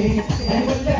and we'll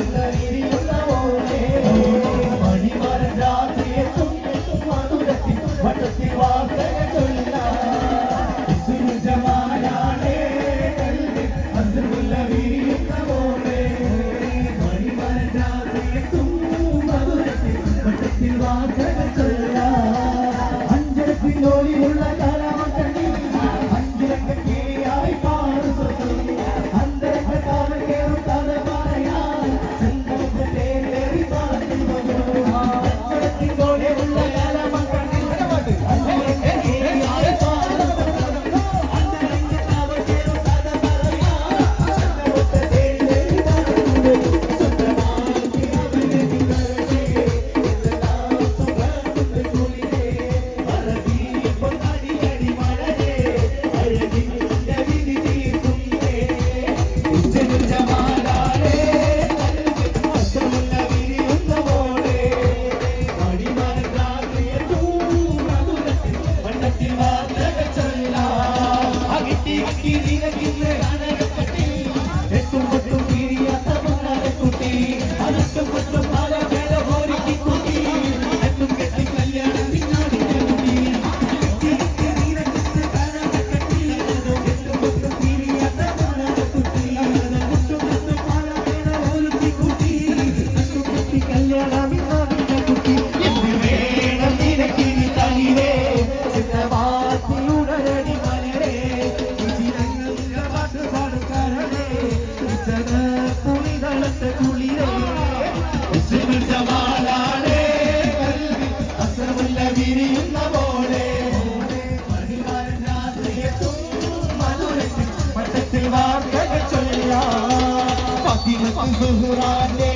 Okay. Fatima. കുളിതളത്തെ കുളിരേ. ജമാലാടേ അസ്രമുല്ല വിരിയുന്ന പോലെ പട്ടത്തിൽ വാർത്തകൾ ചൊല്ലിയ. പതിനൊക്കെ സുഹുറാന്റെ